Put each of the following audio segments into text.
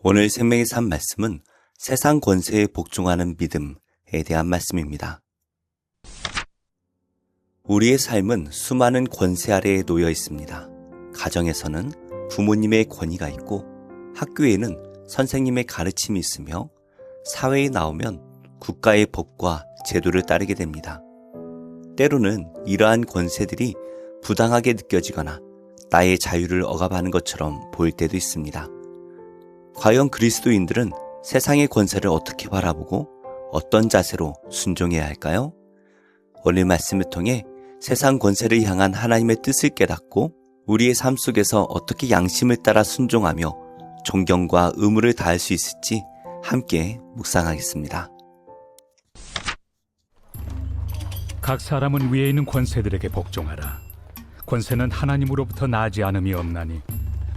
오늘 생명의 삶 말씀은 세상 권세에 복종하는 믿음에 대한 말씀입니다. 우리의 삶은 수많은 권세 아래에 놓여 있습니다. 가정에서는 부모님의 권위가 있고 학교에는 선생님의 가르침이 있으며 사회에 나오면 국가의 법과 제도를 따르게 됩니다. 때로는 이러한 권세들이 부당하게 느껴지거나 나의 자유를 억압하는 것처럼 보일 때도 있습니다. 과연 그리스도인들은 세상의 권세를 어떻게 바라보고 어떤 자세로 순종해야 할까요? 오늘 말씀을 통해 세상 권세를 향한 하나님의 뜻을 깨닫고 우리의 삶 속에서 어떻게 양심을 따라 순종하며 존경과 의무를 다할 수 있을지 함께 묵상하겠습니다. 각 사람은 위에 있는 권세들에게 복종하라. 권세는 하나님으로부터 나지 않음이 없나니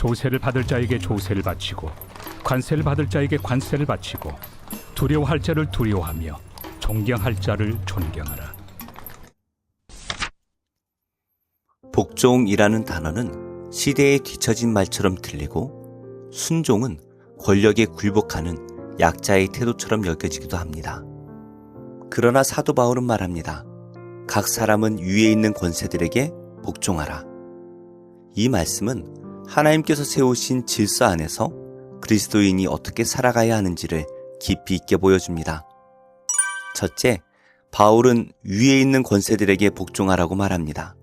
조세를 받을 자에게 조세를 바치고 관세를 받을 자에게 관세를 바치고 두려워할 자를 두려워하며 존경할 자를 존경하라. 복종이라는 단어는 시대에 뒤처진 말처럼 들리고 순종은 권력에 굴복하는 약자의 태도처럼 여겨지기도 합니다. 그러나 사도 바울은 말합니다. 각 사람은 위에 있는 권세들에게 복종하라. 이 말씀은 하나님께서 세우신 질서 안에서 그리스도인이 어떻게 살아가야 하는지를 깊이 있게 보여줍니다. 첫째, 바울은 위에 있는 권세들에게 복종하라고 말합니다.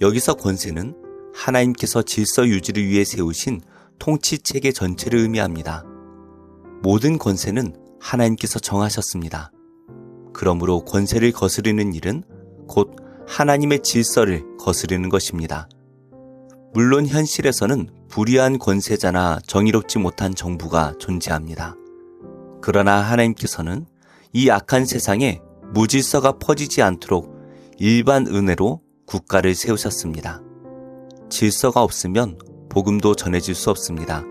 여기서 권세는 하나님께서 질서 유지를 위해 세우신 통치 체계 전체를 의미합니다. 모든 권세는 하나님께서 정하셨습니다. 그러므로 권세를 거스르는 일은 곧 하나님의 질서를 거스르는 것입니다. 물론 현실에서는 불의한 권세자나 정의롭지 못한 정부가 존재합니다. 그러나 하나님께서는 이 악한 세상에 무질서가 퍼지지 않도록 일반 은혜로 국가를 세우셨습니다. 질서가 없으면 복음도 전해질 수 없습니다.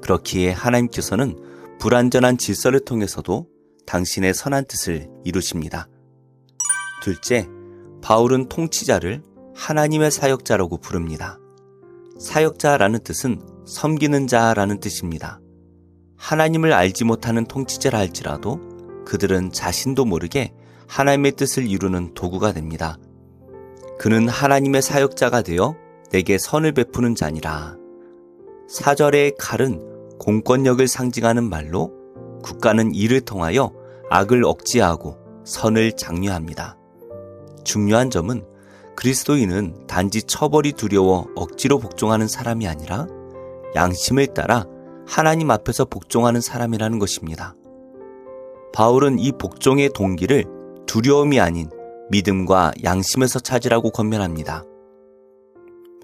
그렇기에 하나님께서는 불완전한 질서를 통해서도 당신의 선한 뜻을 이루십니다. 둘째, 바울은 통치자를 하나님의 사역자라고 부릅니다. 사역자라는 뜻은 섬기는 자라는 뜻입니다. 하나님을 알지 못하는 통치자라 할지라도 그들은 자신도 모르게 하나님의 뜻을 이루는 도구가 됩니다. 그는 하나님의 사역자가 되어 내게 선을 베푸는 자니라. 사절의 칼은 공권력을 상징하는 말로 국가는 이를 통하여 악을 억제하고 선을 장려합니다. 중요한 점은 그리스도인은 단지 처벌이 두려워 억지로 복종하는 사람이 아니라 양심을 따라 하나님 앞에서 복종하는 사람이라는 것입니다. 바울은 이 복종의 동기를 두려움이 아닌 믿음과 양심에서 찾으라고 권면합니다.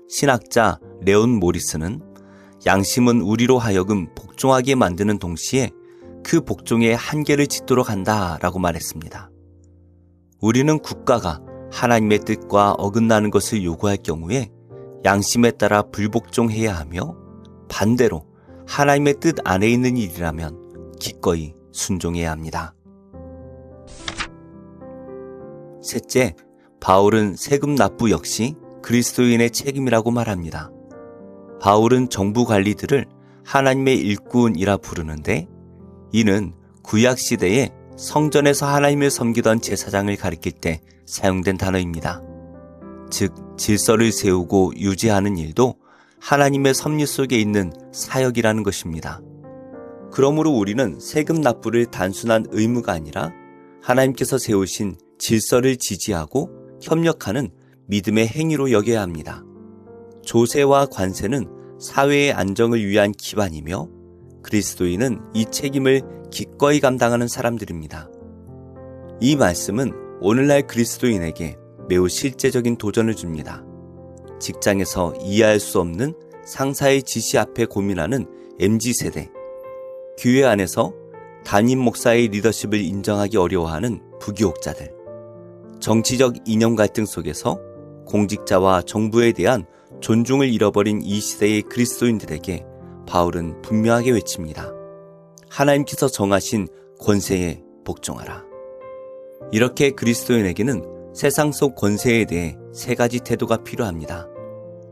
신학자 레온 모리스는 양심은 우리로 하여금 복종하게 만드는 동시에 그 복종의 한계를 짓도록 한다 라고 말했습니다. 우리는 국가가 하나님의 뜻과 어긋나는 것을 요구할 경우에 양심에 따라 불복종해야 하며 반대로 하나님의 뜻 안에 있는 일이라면 기꺼이 순종해야 합니다. 셋째, 바울은 세금 납부 역시 그리스도인의 책임이라고 말합니다. 바울은 정부 관리들을 하나님의 일꾼이라 부르는데 이는 구약 시대에 성전에서 하나님을 섬기던 제사장을 가리킬 때 사용된 단어입니다. 즉, 질서를 세우고 유지하는 일도 하나님의 섭리 속에 있는 사역이라는 것입니다. 그러므로 우리는 세금 납부를 단순한 의무가 아니라 하나님께서 세우신 질서를 지지하고 협력하는 믿음의 행위로 여겨야 합니다. 조세와 관세는 사회의 안정을 위한 기반이며 그리스도인은 이 책임을 기꺼이 감당하는 사람들입니다. 이 말씀은 오늘날 그리스도인에게 매우 실제적인 도전을 줍니다. 직장에서 이해할 수 없는 상사의 지시 앞에 고민하는 MZ세대, 교회 안에서 담임 목사의 리더십을 인정하기 어려워하는 부교육자들, 정치적 이념 갈등 속에서 공직자와 정부에 대한 존중을 잃어버린 이 시대의 그리스도인들에게 바울은 분명하게 외칩니다. 하나님께서 정하신 권세에 복종하라. 이렇게 그리스도인에게는 세상 속 권세에 대해 세 가지 태도가 필요합니다.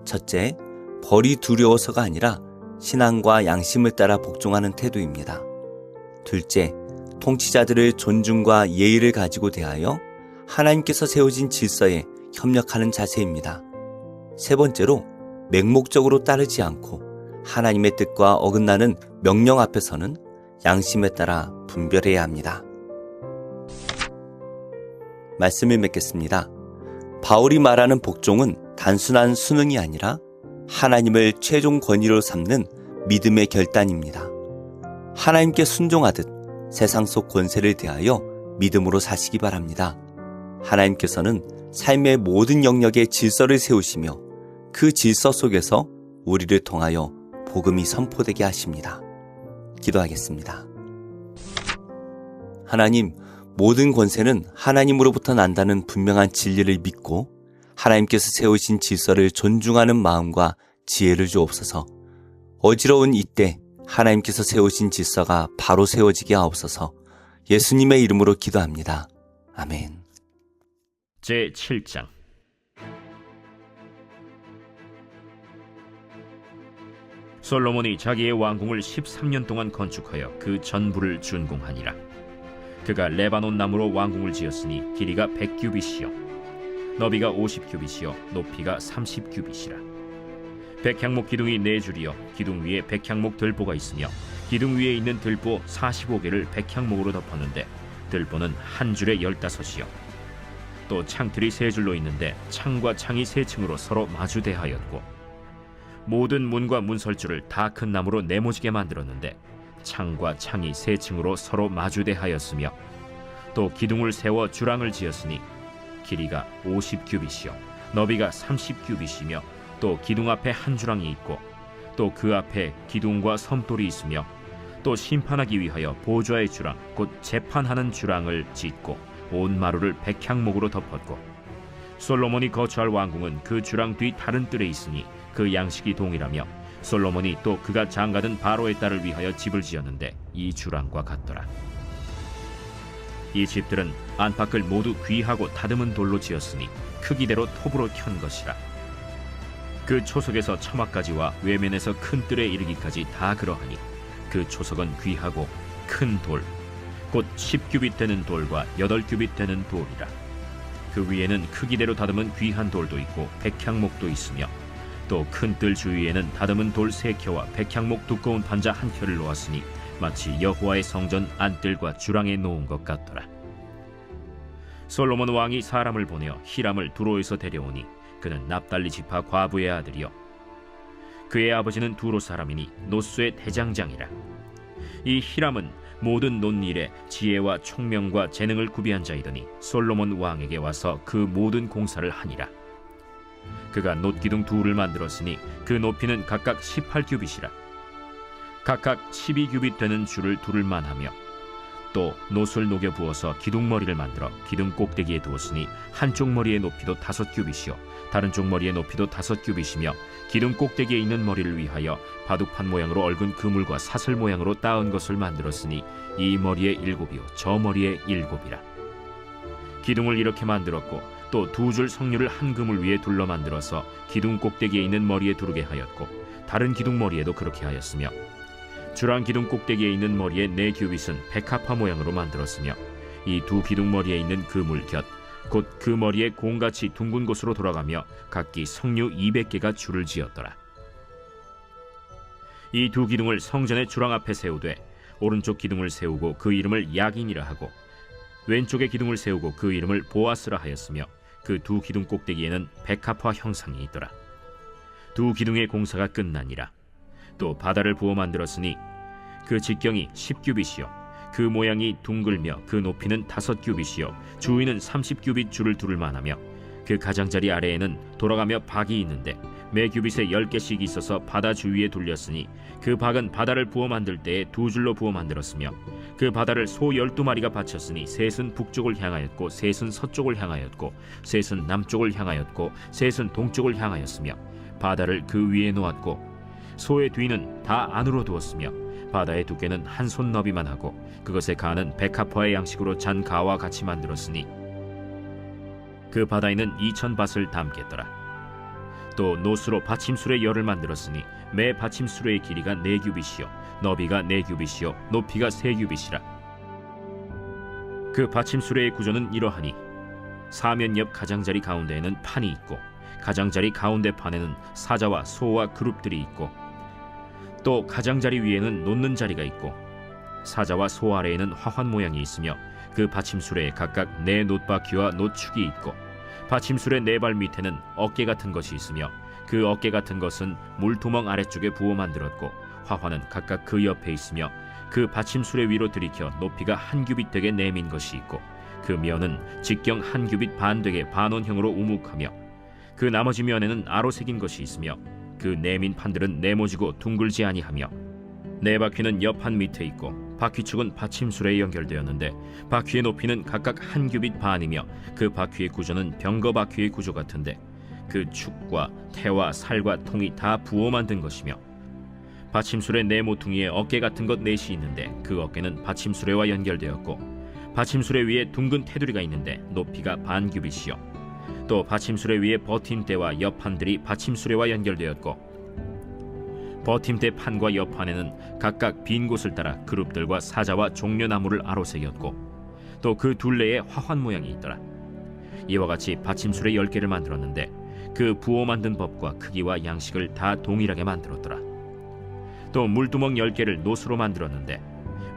첫째, 벌이 두려워서가 아니라 신앙과 양심을 따라 복종하는 태도입니다. 둘째, 통치자들을 존중과 예의를 가지고 대하여 하나님께서 세우진 질서에 협력하는 자세입니다. 세 번째로, 맹목적으로 따르지 않고 하나님의 뜻과 어긋나는 명령 앞에서는 양심에 따라 분별해야 합니다. 말씀을 맺겠습니다. 바울이 말하는 복종은 단순한 수능이 아니라 하나님을 최종 권위로 삼는 믿음의 결단입니다. 하나님께 순종하듯 세상 속 권세를 대하여 믿음으로 사시기 바랍니다. 하나님께서는 삶의 모든 영역에 질서를 세우시며 그 질서 속에서 우리를 통하여 복음이 선포되게 하십니다. 기도하겠습니다. 하나님, 모든 권세는 하나님으로부터 난다는 분명한 진리를 믿고 하나님께서 세우신 질서를 존중하는 마음과 지혜를 주옵소서. 어지러운 이때 하나님께서 세우신 질서가 바로 세워지게 하옵소서. 예수님의 이름으로 기도합니다. 아멘. 제 7장 솔로몬이 자기의 왕궁을 13년 동안 건축하여 그 전부를 준공하니라. 그가 레바논 나무로 왕궁을 지었으니 길이가 100규빗이요. 너비가 50규빗이요. 높이가 30규빗이라. 백향목 기둥이 네 줄이요. 기둥 위에 백향목 들보가 있으며 기둥 위에 있는 들보 45개를 백향목으로 덮었는데 들보는 한 줄에 열다섯이요. 또 창틀이 세 줄로 있는데 창과 창이 세 층으로 서로 마주대하였고 모든 문과 문설주를 다 큰 나무로 네모지게 만들었는데 창과 창이 세 층으로 서로 마주대하였으며 또 기둥을 세워 주랑을 지었으니 길이가 50규빗이요 너비가 30규빗이며 또 기둥 앞에 한 주랑이 있고 또 그 앞에 기둥과 섬돌이 있으며 또 심판하기 위하여 보좌의 주랑 곧 재판하는 주랑을 짓고 온 마루를 백향목으로 덮었고 솔로몬이 거처할 왕궁은 그 주랑 뒤 다른 뜰에 있으니 그 양식이 동일하며 솔로몬이 또 그가 장가든 바로의 딸을 위하여 집을 지었는데 이 주랑과 같더라. 이 집들은 안팎을 모두 귀하고 다듬은 돌로 지었으니 크기대로 톱으로 켠 것이라. 그 초석에서 처마까지와 외면에서 큰 뜰에 이르기까지 다 그러하니 그 초석은 귀하고 큰 돌, 곧 10규빗 되는 돌과 8규빗 되는 돌이라. 그 위에는 크기대로 다듬은 귀한 돌도 있고 백향목도 있으며 또 큰 뜰 주위에는 다듬은 돌 세 켜와 백향목 두꺼운 판자 한 켜를 놓았으니 마치 여호와의 성전 안뜰과 주랑에 놓은 것 같더라. 솔로몬 왕이 사람을 보내어 히람을 두로에서 데려오니 그는 납달리 지파 과부의 아들이요 그의 아버지는 두로 사람이니 노스의 대장장이라. 이 히람은 모든 논일에 지혜와 총명과 재능을 구비한 자이더니 솔로몬 왕에게 와서 그 모든 공사를 하니라. 그가 놋기둥 둘을 만들었으니 그 높이는 각각 18규빗이라. 각각 12규빗 되는 줄을 두를 만하며 또 놋을 녹여 부어서 기둥머리를 만들어 기둥 꼭대기에 두었으니 한쪽 머리의 높이도 다섯 규빗이요 다른 쪽 머리의 높이도 다섯 규빗이며 기둥 꼭대기에 있는 머리를 위하여 바둑판 모양으로 얽은 그물과 사슬 모양으로 따은 것을 만들었으니 이 머리에 일곱이요 저 머리에 일곱이라 기둥을 이렇게 만들었고 또 두 줄 석류를 한 그물 위에 둘러 만들어서 기둥 꼭대기에 있는 머리에 두르게 하였고 다른 기둥 머리에도 그렇게 하였으며 주랑 기둥 꼭대기에 있는 머리에 네 규빗은 백합화 모양으로 만들었으며 이 두 기둥 머리에 있는 그물 곁 곧 그 머리에 공같이 둥근 곳으로 돌아가며 각기 석류 200개가 줄을 지었더라. 이 두 기둥을 성전의 주랑 앞에 세우되 오른쪽 기둥을 세우고 그 이름을 야긴이라 하고 왼쪽에 기둥을 세우고 그 이름을 보아스라 하였으며 그 두 기둥 꼭대기에는 백합화 형상이 있더라. 두 기둥의 공사가 끝나니라. 또 바다를 부어 만들었으니 그 직경이 10규빗이요 그 모양이 둥글며 그 높이는 다섯 규빗이요 주위는 30규빗 줄을 두를 만하며 그 가장자리 아래에는 돌아가며 박이 있는데 매 규빗에 열 개씩 있어서 바다 주위에 둘렸으니 그 박은 바다를 부어 만들 때에 두 줄로 부어 만들었으며 그 바다를 소 열두 마리가 바쳤으니 셋은 북쪽을 향하였고 셋은 서쪽을 향하였고 셋은 남쪽을 향하였고 셋은 동쪽을 향하였으며 바다를 그 위에 놓았고 소의 뒤는 다 안으로 두었으며 바다의 두께는 한 손 너비만 하고 그것의 가는 백합화의 양식으로 잔 가와 같이 만들었으니 그 바다에는 이천 밭을 담겠더라. 또 노수로 받침술의 열을 만들었으니 매 받침술의 길이가 네 규빗이요 너비가 네 규빗이요 높이가 세 규빗이라. 그 받침술의 구조는 이러하니 사면 옆 가장자리 가운데에는 판이 있고 가장자리 가운데 판에는 사자와 소와 그룹들이 있고 또 가장자리 위에는 놓는 자리가 있고 사자와 소 아래에는 화환 모양이 있으며 그 받침술에 각각 네 놋바퀴와 놋축이 있고 받침술의 네 발 밑에는 어깨 같은 것이 있으며 그 어깨 같은 것은 물두멍 아래쪽에 부어 만들었고 화환은 각각 그 옆에 있으며 그 받침술의 위로 들이켜 높이가 한 규빗 되게 내민 것이 있고 그 면은 직경 한 규빗 반 되게 반원형으로 우묵하며 그 나머지 면에는 아로 새긴 것이 있으며 그 내민 판들은 네모지고 둥글지 아니하며 네 바퀴는 옆판 밑에 있고 바퀴축은 받침술에 연결되었는데 바퀴의 높이는 각각 한 규빗 반이며 그 바퀴의 구조는 병거 바퀴의 구조 같은데 그 축과 태와 살과 통이 다 부어 만든 것이며 받침술의 네 모퉁이에 어깨 같은 것 넷이 있는데 그 어깨는 받침술에와 연결되었고 받침술의 위에 둥근 테두리가 있는데 높이가 반 규빗이요. 또 받침술의 위에 버팀대와 옆판들이 받침술에와 연결되었고 버팀대 판과 옆판에는 각각 빈 곳을 따라 그룹들과 사자와 종려나무를 아로새겼고 또 그 둘레에 화환 모양이 있더라. 이와 같이 받침술의 열 개를 만들었는데 그 부어 만든 법과 크기와 양식을 다 동일하게 만들었더라. 또 물두멍 열 개를 노수로 만들었는데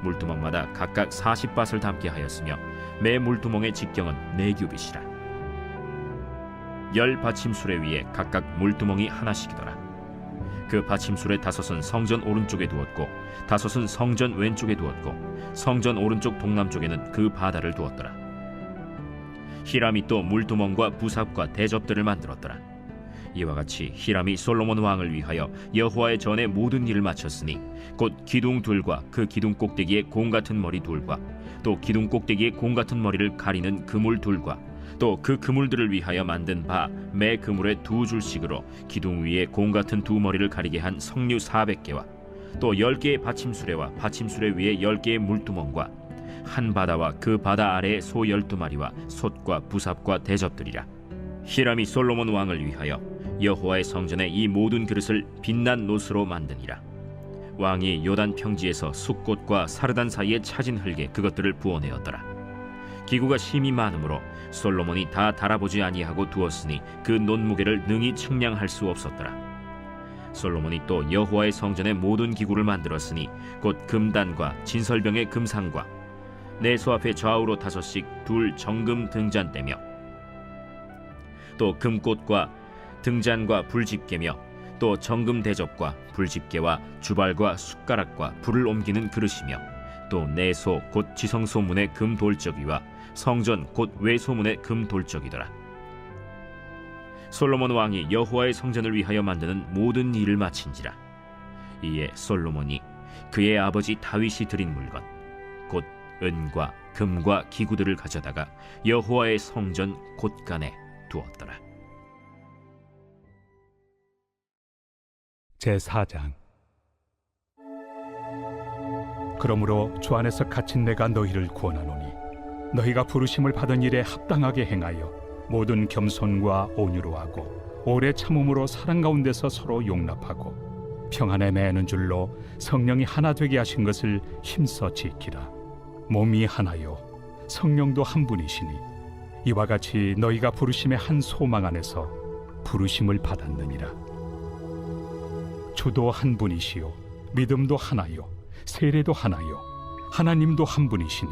물두멍마다 각각 사십 밭을 담게 하였으며 매 물두멍의 직경은 네 규빗이라. 열 받침술에 위에 각각 물두멍이 하나씩이더라. 그 받침술의 다섯은 성전 오른쪽에 두었고 다섯은 성전 왼쪽에 두었고 성전 오른쪽 동남쪽에는 그 바다를 두었더라. 히람이 또 물두멍과 부삽과 대접들을 만들었더라. 이와 같이 히람이 솔로몬 왕을 위하여 여호와의 전에 모든 일을 마쳤으니 곧 기둥 둘과 그 기둥 꼭대기에 공 같은 머리 둘과 또 기둥 꼭대기에 공 같은 머리를 가리는 그물 둘과 또 그 그물들을 위하여 만든 바 매 그물에 두 줄씩으로 기둥 위에 공 같은 두 머리를 가리게 한 석류 400개와 또 열 개의 받침수레와 받침수레 위에 열 개의 물두멍과 한 바다와 그 바다 아래에 소 열두 마리와 솥과 부삽과 대접들이라. 히람이 솔로몬 왕을 위하여 여호와의 성전에 이 모든 그릇을 빛난 노스로 만드니라. 왕이 요단 평지에서 숫꽃과 사르단 사이에 차진 흙에 그것들을 부어내었더라 기구가 심히 많으므로 솔로몬이 다 달아보지 아니하고 두었으니 그 논무게를 능히 측량할 수 없었더라. 솔로몬이 또 여호와의 성전의 모든 기구를 만들었으니 곧 금단과 진설병의 금상과 내소 앞에 좌우로 다섯씩 둘 정금 등잔대며 또 금꽃과 등잔과 불집게며 또 정금 대접과 불집게와 주발과 숟가락과 불을 옮기는 그릇이며 또 내소 곧 지성소문의 금 돌적이와 성전 곧 외소문의 금 돌적이더라. 솔로몬 왕이 여호와의 성전을 위하여 만드는 모든 일을 마친지라. 이에 솔로몬이 그의 아버지 다윗이 드린 물건 곧 은과 금과 기구들을 가져다가 여호와의 성전 곳간에 두었더라. 제 4장 그러므로 주 안에서 갇힌 내가 너희를 구원하노니 너희가 부르심을 받은 일에 합당하게 행하여 모든 겸손과 온유로 하고 오래 참음으로 사랑 가운데서 서로 용납하고 평안에 매는 줄로 성령이 하나 되게 하신 것을 힘써 지키라. 몸이 하나요. 성령도 한 분이시니 이와 같이 너희가 부르심의 한 소망 안에서 부르심을 받았느니라. 주도 한 분이시요. 믿음도 하나요. 세례도 하나요. 하나님도 한 분이시니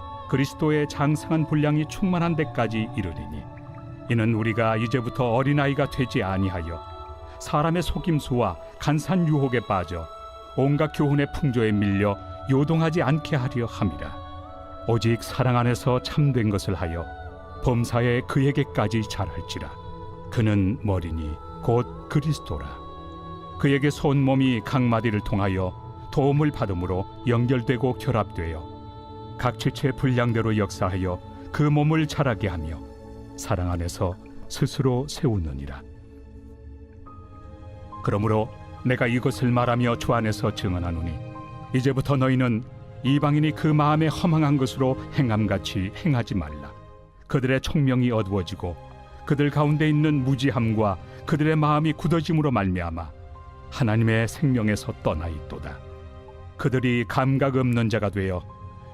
그리스도의 장성한 분량이 충만한 데까지 이르리니 이는 우리가 이제부터 어린아이가 되지 아니하여 사람의 속임수와 간산 유혹에 빠져 온갖 교훈의 풍조에 밀려 요동하지 않게 하려 함이라. 오직 사랑 안에서 참된 것을 하여 범사에 그에게까지 잘할지라. 그는 머리니 곧 그리스도라. 그에게 손 몸이 각 마디를 통하여 도움을 받음으로 연결되고 결합되어 각 지체 분량대로 역사하여 그 몸을 자라게 하며 사랑 안에서 스스로 세우느니라. 그러므로 내가 이것을 말하며 주 안에서 증언하노니 이제부터 너희는 이방인이 그 마음에 허망한 것으로 행함같이 행하지 말라. 그들의 총명이 어두워지고 그들 가운데 있는 무지함과 그들의 마음이 굳어짐으로 말미암아 하나님의 생명에서 떠나 있도다. 그들이 감각 없는 자가 되어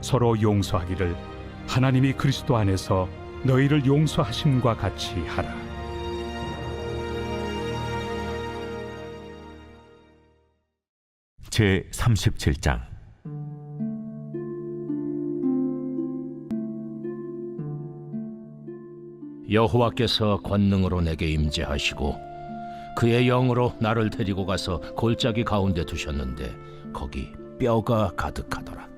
서로 용서하기를 하나님이 그리스도 안에서 너희를 용서하심과 같이 하라. 제 37장 여호와께서 권능으로 내게 임재하시고 그의 영으로 나를 데리고 가서 골짜기 가운데 두셨는데 거기 뼈가 가득하더라.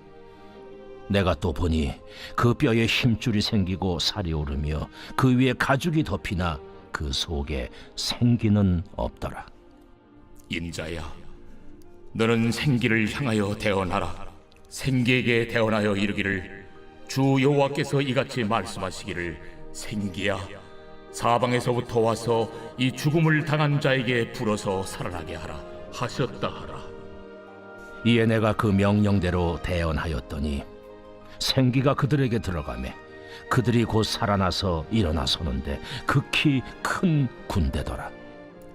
내가 또 보니 그 뼈에 힘줄이 생기고 살이 오르며 그 위에 가죽이 덮이나 그 속에 생기는 없더라. 인자야, 너는 생기를 향하여 대언하라. 생기에게 대언하여 이르기를 주 여호와께서 이같이 말씀하시기를 생기야, 사방에서부터 와서 이 죽음을 당한 자에게 불어서 살아나게 하라 하셨다 하라. 이에 내가 그 명령대로 대언하였더니 생기가 그들에게 들어가매 그들이 곧 살아나서 일어나 서는데 극히 큰 군대더라.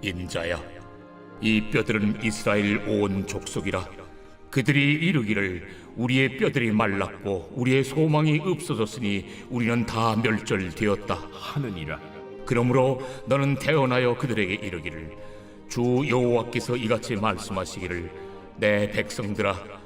인자야, 이 뼈들은 이스라엘 온 족속이라. 그들이 이르기를 우리의 뼈들이 말랐고 우리의 소망이 없어졌으니 우리는 다 멸절되었다 하느니라. 그러므로 너는 태어나여 그들에게 이르기를 주 여호와께서 이같이 말씀하시기를 내 백성들아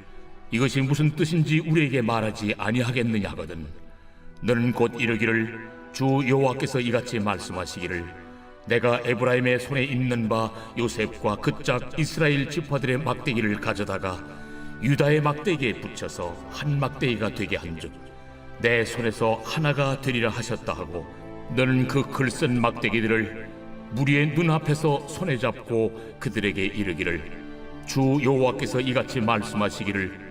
이것이 무슨 뜻인지 우리에게 말하지 아니하겠느냐 하거든. 너는 곧 이르기를 주 여호와께서 이같이 말씀하시기를 내가 에브라임의 손에 있는 바 요셉과 그짝 이스라엘 지파들의 막대기를 가져다가 유다의 막대기에 붙여서 한 막대기가 되게 한즉 내 손에서 하나가 되리라 하셨다 하고 너는 그 글쓴 막대기들을 무리의 눈앞에서 손에 잡고 그들에게 이르기를 주 여호와께서 이같이 말씀하시기를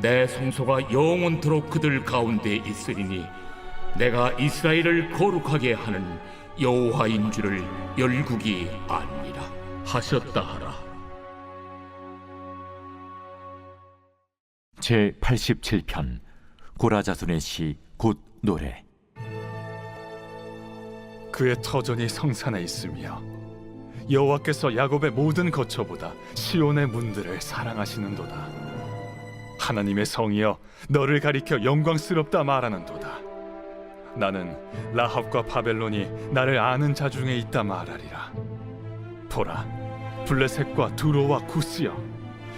내 성소가 영원토록 그들 가운데 있으리니 내가 이스라엘을 거룩하게 하는 여호와인 줄을 열국이 아니라 하셨다 하라. 제 87편 고라자손의 시 곧 노래. 그의 터전이 성산에 있으며 여호와께서 야곱의 모든 거처보다 시온의 문들을 사랑하시는도다. 하나님의 성이여 너를 가리켜 영광스럽다 말하는도다. 나는 라합과 바벨론이 나를 아는 자 중에 있다 말하리라. 보라, 블레셋과 두로와 구스여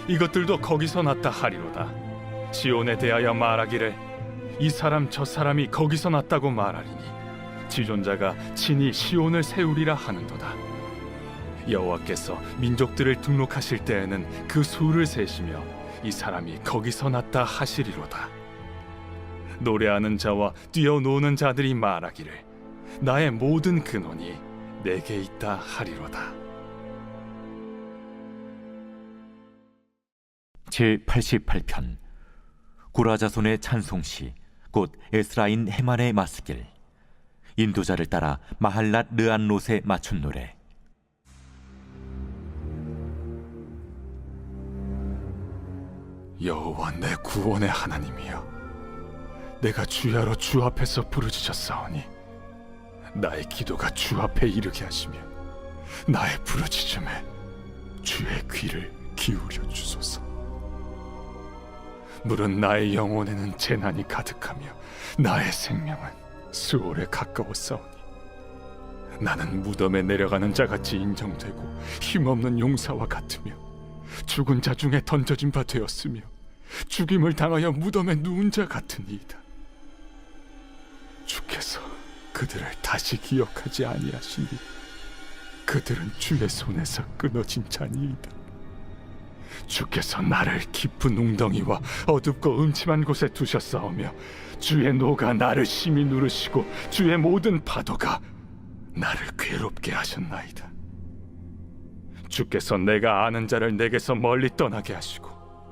이것들도 거기서 났다 하리로다. 시온에 대하여 말하기를 이 사람 저 사람이 거기서 났다고 말하리니 지존자가 친히 시온을 세우리라 하는도다. 여호와께서 민족들을 등록하실 때에는 그 수를 세시며 이 사람이 거기서 났다 하시리로다. 노래하는 자와 뛰어노는 자들이 말하기를 나의 모든 근원이 내게 있다 하리로다. 제 88편 고라자손의 찬송시 곧 에스라인 헤만의 마스길 인도자를 따라 마할랏 르안롯에 맞춘 노래 여호와 내 구원의 하나님이여. 내가 주야로 주 앞에서 부르짖었사오니 나의 기도가 주 앞에 이르게 하시며 나의 부르짖음에 주의 귀를 기울여 주소서. 물은 나의 영혼에는 재난이 가득하며 나의 생명은 수월에 가까웠사오니 나는 무덤에 내려가는 자같이 인정되고 힘없는 용사와 같으며 죽은 자 중에 던져진 바 되었으며 죽임을 당하여 무덤에 누운 자 같으니이다. 주께서 그들을 다시 기억하지 아니하시니 그들은 주의 손에서 끊어진 자니이다. 주께서 나를 깊은 웅덩이와 어둡고 음침한 곳에 두셨사오며 주의 노가 나를 심히 누르시고 주의 모든 파도가 나를 괴롭게 하셨나이다. 주께서 내가 아는 자를 내게서 멀리 떠나게 하시고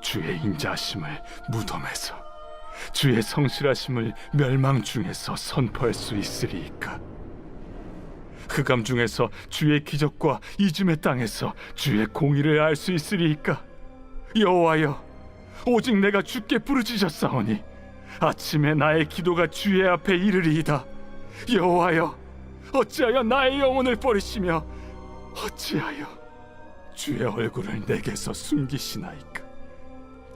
주의 인자하심을 무덤에서 주의 성실하심을 멸망 중에서 선포할 수 있으리이까? 흑암 중에서 주의 기적과 이즘의 땅에서 주의 공의를 알 수 있으리이까? 여호와여, 오직 내가 주께 부르짖었사오니 아침에 나의 기도가 주의 앞에 이르리이다. 여호와여, 어찌하여 나의 영혼을 버리시며 어찌하여 주의 얼굴을 내게서 숨기시나이까?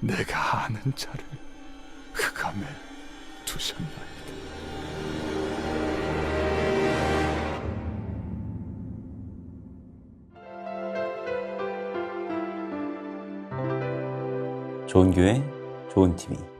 내가 아는 자를 흑암에 두셨나이다. 좋은 교회, 좋은 TV.